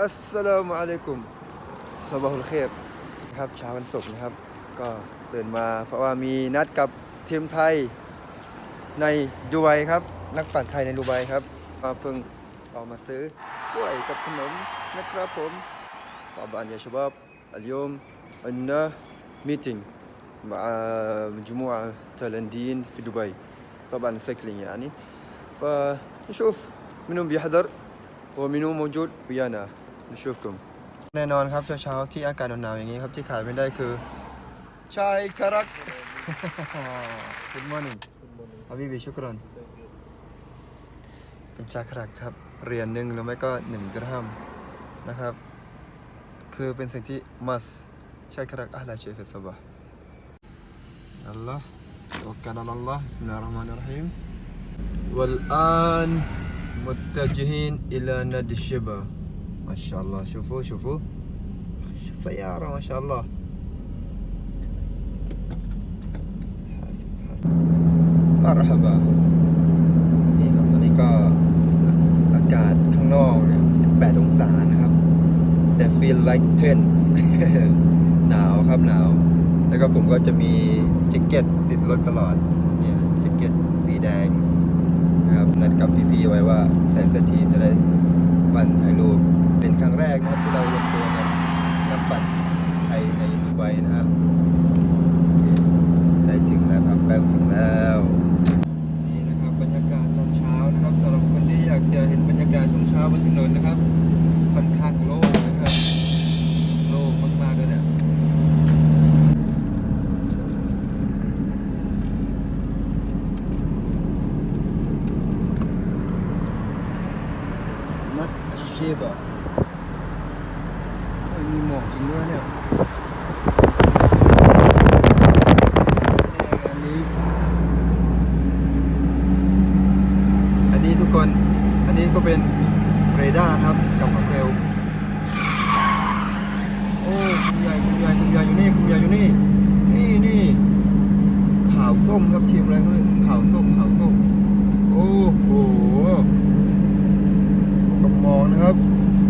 อัสสลามุอะลัยกุมสบาฮุลเคบครับเช้าวันศุกร์นะครับ ก็ตื่นมาเพราะว่ามีนัดกับทีมไทยในดูไบครับ นักปั่นไทยในดูไบครับก็เพิ่งออกมาซื้อกล้วยกับขนมนะครับผมطبعا يا شباب اليوم عندنا ميتنج مع مجموعة تايلانديين في دبي طبعا سايكلينج يعني فنشوف منهم بيحضر ومنو موجود ويانا نشوفكم แน่นอนครับเช้าๆที่อากาศหนาวๆอย่างนี้ครับที่ขายไม่ได้คือชายคารัก Good morning อาบีบีชุกรอนเป็นชาคารักครับเหรียญหนึ่งหรือไม่ก็หนึ่งดรฮัมนะครับ คือเป็นสิ่งที่ must ชายคารักอาลาเชฟสบะอัลลอฮ์ توكل على الله بسم الله الرحمن الرحيم والآن متجهين إلى نادي الشبا ما شاء الله شوفوا شوفوا سيارة ما شاء الله حاسب حاسب مرحبا นี่ครับตอนนี้ก็อากาศข้างนอกเนี่ย 18 องศานะครับ แต่ feel like 10 หนาวครับหนาว แล้วก็ผมก็จะมีแจ็คเก็ตติดรถตลอด เนี่ยแจ็คเก็ตสีแดงนะครับ นัดกับพี่ๆไว้ว่าใส่เสื้อทีมจะได้ปั่นถ่ายรูป เป็นครั้งแรกนะครับที่เรารวมตัวกันนักปั่นไทยในดูไบนะครับใกล้ถึงแล้วครับใกล้ถึงแล้วนี่นะครับบรรยากาศตอนเช้านะครับสำหรับคนที่อยากจะเห็นบรรยากาศช่วงเช้าบนถนนนะครับค่อนข้างโล่งนะครับ โล่งมากๆด้วยเนี่ย นัด ชบะไม่มีหมอกจริงด้วยเนี่ยอันนี้ อันนี้ทุกคน อันนี้ก็เป็นเรดาร์ครับกับความเร็ว โอ้คุณยายคุณยายคุณยายอยู่นี่คุณยายอยู่นี่ นี่นี่ขาวส้มครับทีมอะไรเขาเรียกขาวส้มขาวส้ม โอ้โห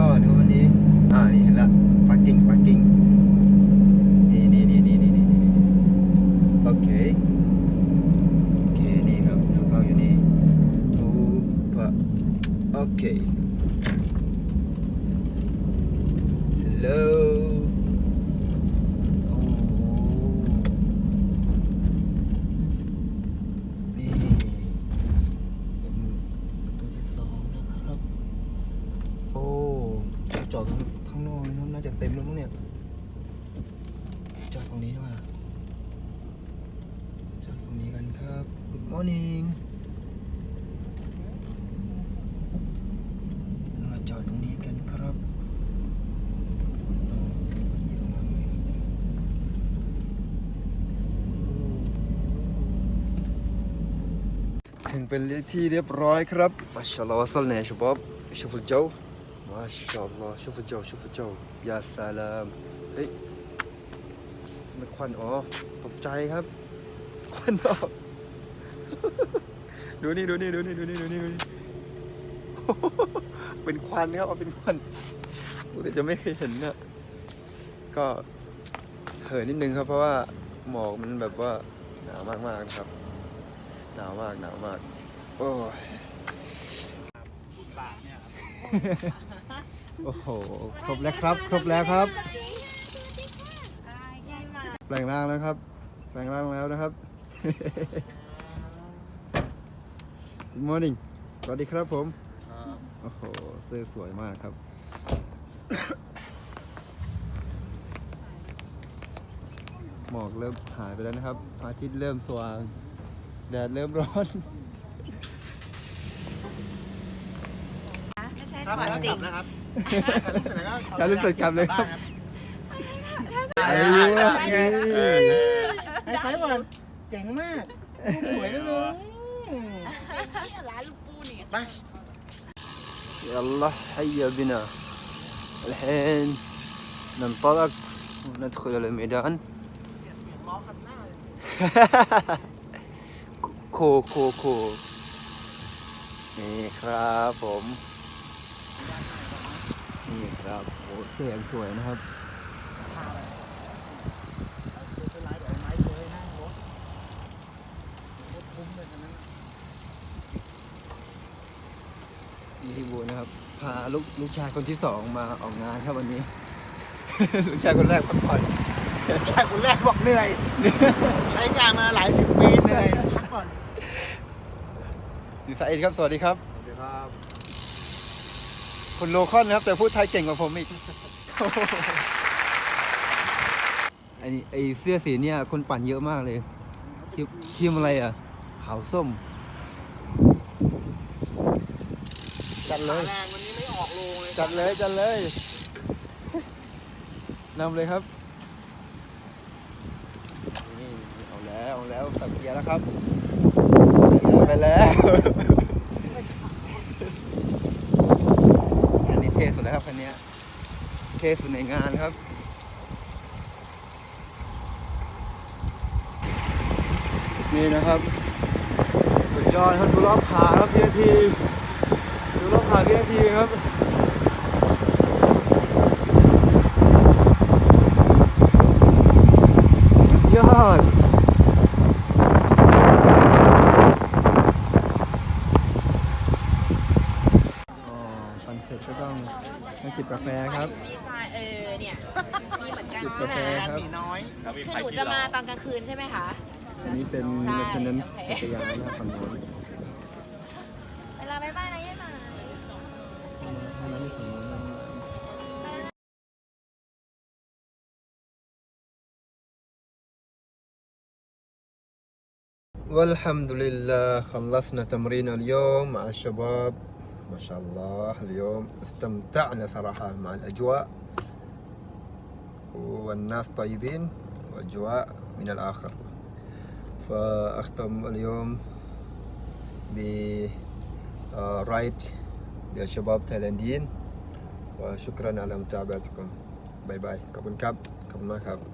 ก็ดูวันนี้ อ่า นี่เห็นละพาร์กิ้งพาร์กิ้งนี่นี่นี่นี่นี่นี่นี่โอเค โอเค นี่ครับทางเข้าอยู่นี่ปูปะโอเค hello morning มาจอดตรงนี้กันครับถึงเป็นที่เรียบร้อยครับมาชาลลอฮ์วะซัลเนชบับชูฟุเจ้ามาชาลลอชูฟุเจ้าชูฟุเจ้ายาซาลามเฮ้ยมันควันอ๋อตกใจครับควันออก ดูนี่ดูนี่ดูนี่ดูนี่ดูนี่ดูนี่เป็นควันครับเอาเป็นควันปกติจะไม่เคยเห็นเนี่ยก็เหินนิดนึงครับ เพราะว่าหมอกมันแบบว่าหนาวมากๆนะครับ หนาวมากหนาวมาก โอ้ยโอ้โห ครบแล้วครับ ครบแล้วครับ แปลงร่างแล้วครับ แปลงร่างแล้วนะครับ Good morning สวัสดีครับผม โอ้โห เสื้อสวยมากครับ หมอกเริ่มหายไปแล้วนะครับพระอาทิตย์เริ่มสว่าง แดดเริ่มร้อน ไม่ใใช่ถ้าถไปอดแล้วจกริลังบนะครับจะรู้สึกกลับเลยครับไอ้ไอ้รู้ว่าไอ้ไซส์บอลเจ๋งมากรูปสวยด้วยนะร้านลูก ปูนี่ไป يلا هيا بنا الحين ننطلق وندخل على الميدان ล้อคันหน้าเลย โคโคโคนี่ครับผม นี่ครับโอ้เสียงสวยนะครับ พาไปเป็น นนี่พี่บูนะครับ พาลูกลูกชายคนที่สองมาออกงานครับวันนี้ ลูกชายคนแรกพักผ่อนชายคนแรกบอกเหนื่อย ใช้งานมาหลายสิบปีเหนื่อยพักก่อนอยู่สายเอ็ดครับ สวัสดีครับ สวัสดีครับคนโลคอลนะครับ แต่พูดไทยเก่งกว่าผมอีกไอ้นี่ไอเสื้อสีเนี่ยคนปั่นเยอะมากเลยทีมทีมอะไรอะ ขาวส้ม จัดเลย แรงวันนี้ไม่ออกโรงเลยจัดเลยจัดเลยนำเลยครับ นี่เอาแล้วเอาแล้วสับเกียร์แล้วครับ ไปแล้วคันนี้เทสุดแล้วครับคันเนี้ยเทสุดในงานครับนี่นะครับสุดยอดครับดูรอบขาครับพี่นาที ดูรอบขาพี่นาทีครับยอดอ๋อปั่นเสร็จก็ต้องมาจิบกาแฟครับ มีไฟเออเนี่ยมีเหมือนกันจิบใช่กาไหแฟมครับหมีน้อย คือหนูจะมาตอนกลางคืนใช่ไหมคะ อันนี้เป็น ใช่ maintenance โอเค จักรยานนะครับฝั่งโน้น เวลาบายบายนะยี่หมา والحمد لله خلصنا تمرين اليوم مع الشباب. ما شاء الله اليوم استمتعنا صراحة مع الأجواء. والناس طيبين وأجواء من الآخر. فأختم اليوم ب آه، رايد للشباب تايلانديين وشكرا على متابعتكم باي باي ขอบคุณครับขอบคุณมากครับ